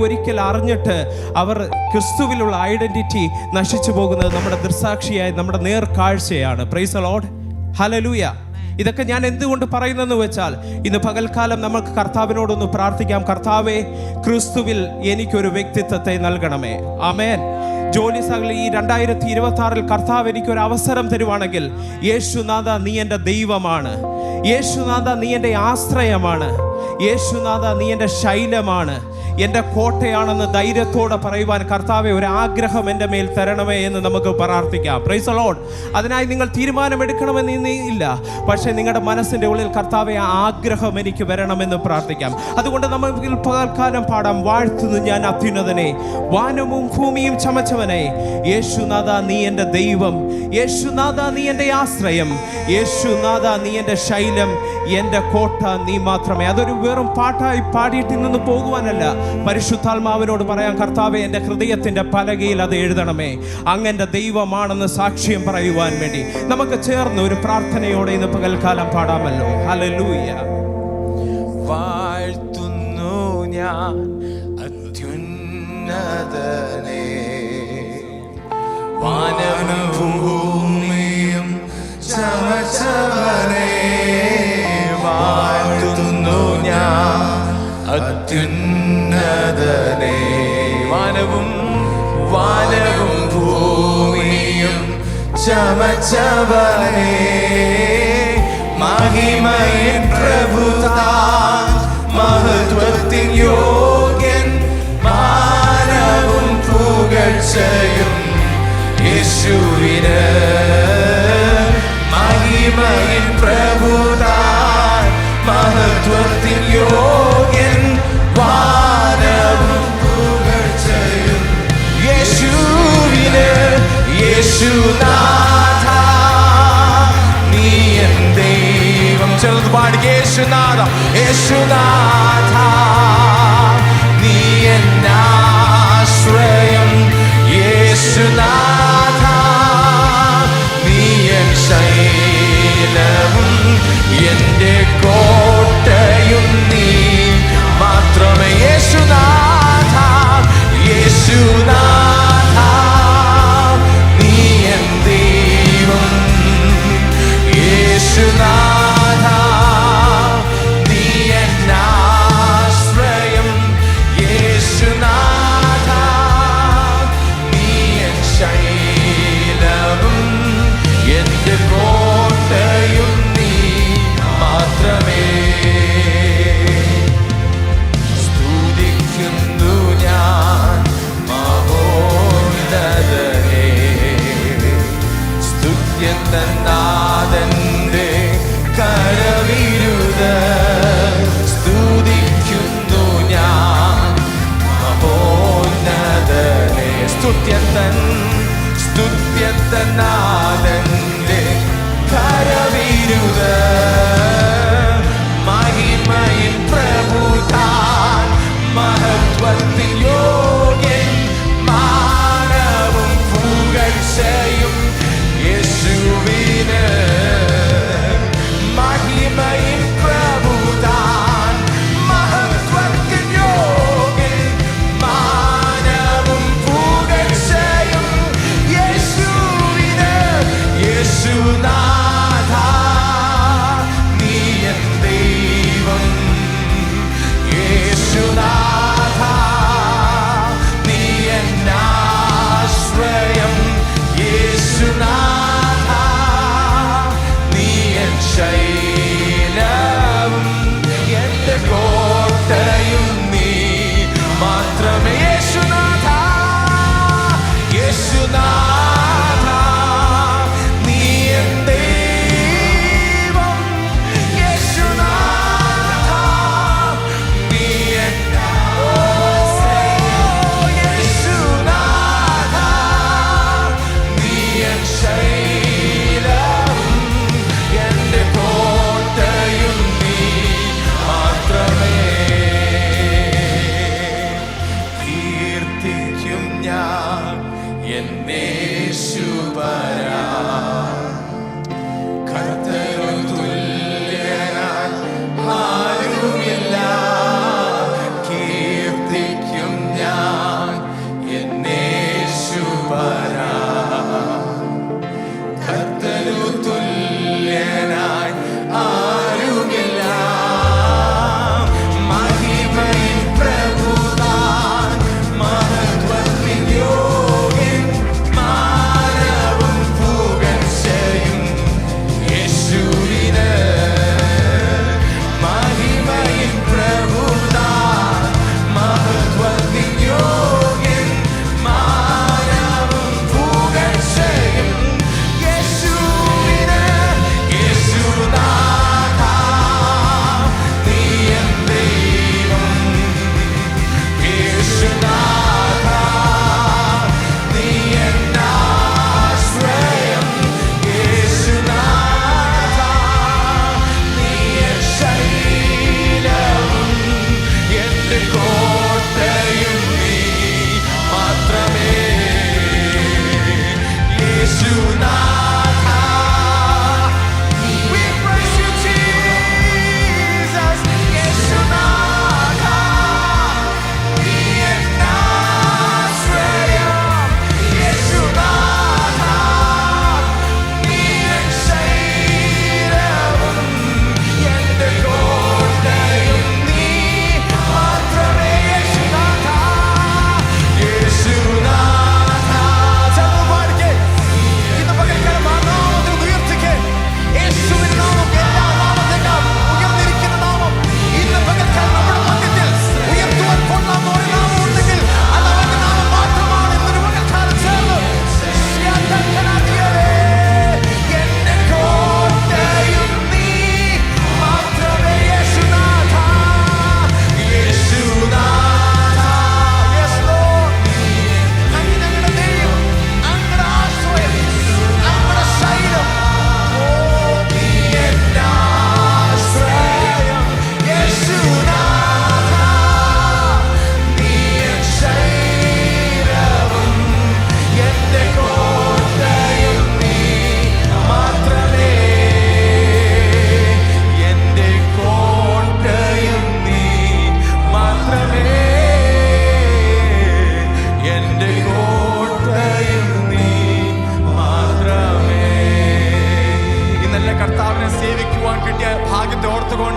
ഒരിക്കൽ അറിഞ്ഞിട്ട് അവർ ക്രിസ്തുവിലുള്ള ഐഡന്റിറ്റി നശിച്ചു പോകുന്നത് നമ്മുടെ ദൃസാക്ഷിയായ നമ്മുടെ നേർക്കാഴ്ചയാണ്. പ്രൈസ് ലോഡ് ഹലലൂയ ഇതൊക്കെ ഞാൻ എന്തുകൊണ്ട് പറയുന്നെന്ന് വെച്ചാൽ ഇന്ന് പകൽക്കാലം നമുക്ക് കർത്താവിനോടൊന്ന് പ്രാർത്ഥിക്കാം. കർത്താവെ ക്രിസ്തുവിൽ എനിക്കൊരു വ്യക്തിത്വത്തെ നൽകണമേ. ആമേൻ ജോലി സകലി ഈ രണ്ടായിരത്തി ഇരുപത്തി ആറിൽ കർത്താവ് എനിക്കൊരു അവസരം തരുവാണെങ്കിൽ യേശുനാഥ നീ എന്റെ ദൈവമാണ്. യേശുനാഥ നീ എന്റെ ആശ്രയമാണ്. യേശുനാഥ നീ എന്റെ ശൈലമാണ്. എന്റെ കോട്ടയാണെന്ന് ധൈര്യത്തോടെ പറയുവാൻ കർത്താവെ ഒരു ആഗ്രഹം എന്റെ മേൽ തരണമേ എന്ന് നമുക്ക് പ്രാർത്ഥിക്കാം. പ്രൈസ് അലോൺ അതിനായി നിങ്ങൾ തീരുമാനമെടുക്കണമെന്ന് ഇല്ല. പക്ഷേ നിങ്ങളുടെ മനസ്സിന്റെ ഉള്ളിൽ കർത്താവെ ആ ആഗ്രഹം എനിക്ക് വരണമെന്ന് പ്രാർത്ഥിക്കാം. അതുകൊണ്ട് നമുക്ക് പകൽക്കാലം പാടാം. വാഴ്ത്തുന്നു ഞാൻ അത്യുന്നതനെ. വാനവും ഭൂമിയും ചമച്ചവനെ. യേശുനാഥ നീ എന്റെ ദൈവം. യേശുനാഥ നീ എന്റെ ആശ്രയം. യേശുനാഥ നീ എന്റെ ശൈലം. എന്റെ കോട്ട നീ മാത്രമേ. അതൊരു വെറും പാട്ടായി പാടിയിട്ട് നിന്ന് പോകുവാനല്ല. പരിശുദ്ധാത്മാവിനോട് പറയാം കർത്താവെ എന്റെ ഹൃദയത്തിന്റെ പലകയിൽ അത് എഴുതണമേ. അങ്ങന്റെ ദൈവമാണെന്ന് സാക്ഷ്യം പറയുവാൻ വേണ്ടി. നമുക്ക് ചേർന്ന് ഒരു പ്രാർത്ഥനയോടെ ഇന്ന് പകൽക്കാലം പാടാമല്ലോ. ഹലലൂയ വാഴ്ത്തുന്നു ഞാൻ അത്യുന്നതനെ. വാനവും ഭൂമിയും ചമച്ചവനെ അത്യുന്നതനെ. വാനവും വാനവും ഭൂമിയും ചമച്ചവനെ. മഹിമയിൻ പ്രഭുതാൻ മഹത്വത്തിൻ യോഗ്യൻ. മാനവും പുകഴ്ചയും യേശുവിന് മഹിമയിൻ പാടി യേശുനാഥ യേശുനാഥ നീ എന്നാശ്രയം യേശുനാഥ. discutiendo എന്നേശു പരാ കർത്തേ